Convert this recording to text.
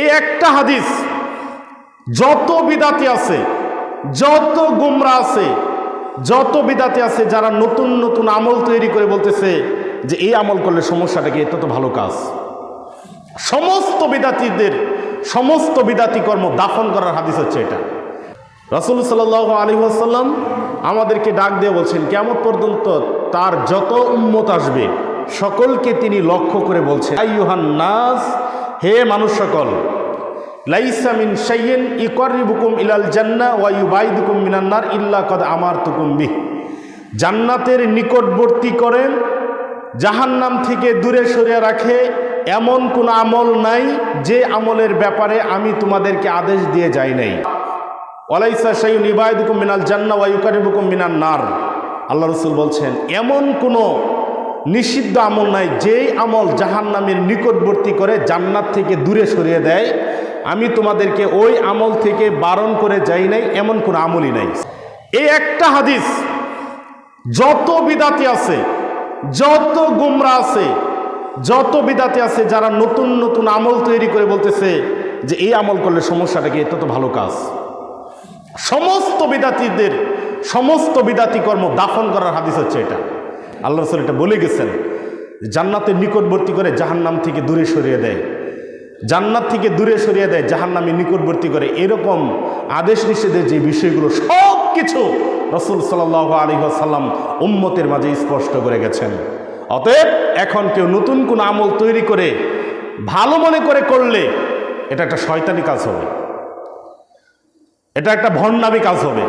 এই একটা হাদিস, যত বিদাতি আছে, যত গুমরা আছে, যত বিদাতি আছে যারা নতুন নতুন আমল তৈরি করে বলতেছে যে এই আমল করলে সমস্যাটা কি? তো ভালো কাজ। সমস্ত বিদাতিদের, সমস্ত বিদাতি কর্ম দাফন করার হাদিস হচ্ছে এটা। রসুল সাল আলী আসাল্লাম আমাদেরকে ডাক দিয়ে বলছেন কেমন পর্যন্ত তার যত উম্মত আসবে, সকলকে তিনি লক্ষ্য করে বলছেন, আইয়ুহান নাস হে মানুষ সকল, লাইসা মিন শাইয়েন ইকরিবুকুম ইলাল জান্না ওয়া ইউবাইদুকুম মিনান্নার ইল্লা কদ আমার তুকুম বিহ। জান্নাতের নিকটবর্তী করেন, জাহান্নাম থেকে দূরে সরে রাখে, এমন কোন আমল নাই যে আমলের ব্যাপারে আমি তোমাদেরকে আদেশ দিয়ে যাই নাই। ওয়ালাইসা শাইউন ইবাইদুকুম মিনাল জান্না ওয়া ইউকারিবুকুম মিনান নার। আল্লাহ রসুল বলছেন, এমন কোনো নিষিদ্ধ আমল নাই, যেই আমল জাহান্নামের নিকটবর্তী করে জান্নাত থেকে দূরে সরিয়ে দেয়, আমি তোমাদেরকে ওই আমল থেকে বারণ করে যাই নাই, এমন কোনো আমলই নাই। এই একটা হাদিস, যত বিদাতি আছে, যত গুমরা আছে, যত বিদাতি আছে যারা নতুন নতুন আমল তৈরি করে বলতেছে যে এই আমল করলে সমস্যাটা কি, এটা তো ভালো কাজ। সমস্ত বিদাতিদের, সমস্ত বিদাতি কর্ম দাফন করার হাদিস হচ্ছে এটা। আল্লাহ রসুল এটা বলে গেছেন জান্নাতের নিকটবর্তী করে জাহান্নাম থেকে দূরে সরিয়ে দেয়। জান্নাত থেকে দূরে সরিয়ে দেয় জাহান্নামে নিকটবর্তী করে। এরকম আদেশ নিষেধের যে বিষয়গুলো সব কিছু রসুল সাল আলী সাল্লাম উম্মতের মাঝে স্পষ্ট করে গেছেন। অতএব এখন কেউ নতুন কোন আমল তৈরি করে, ভালো মনে করে করলে এটা একটা শয়তানি কাজ হবে। এটা একটা ভণ্ডামি কাজ হবে।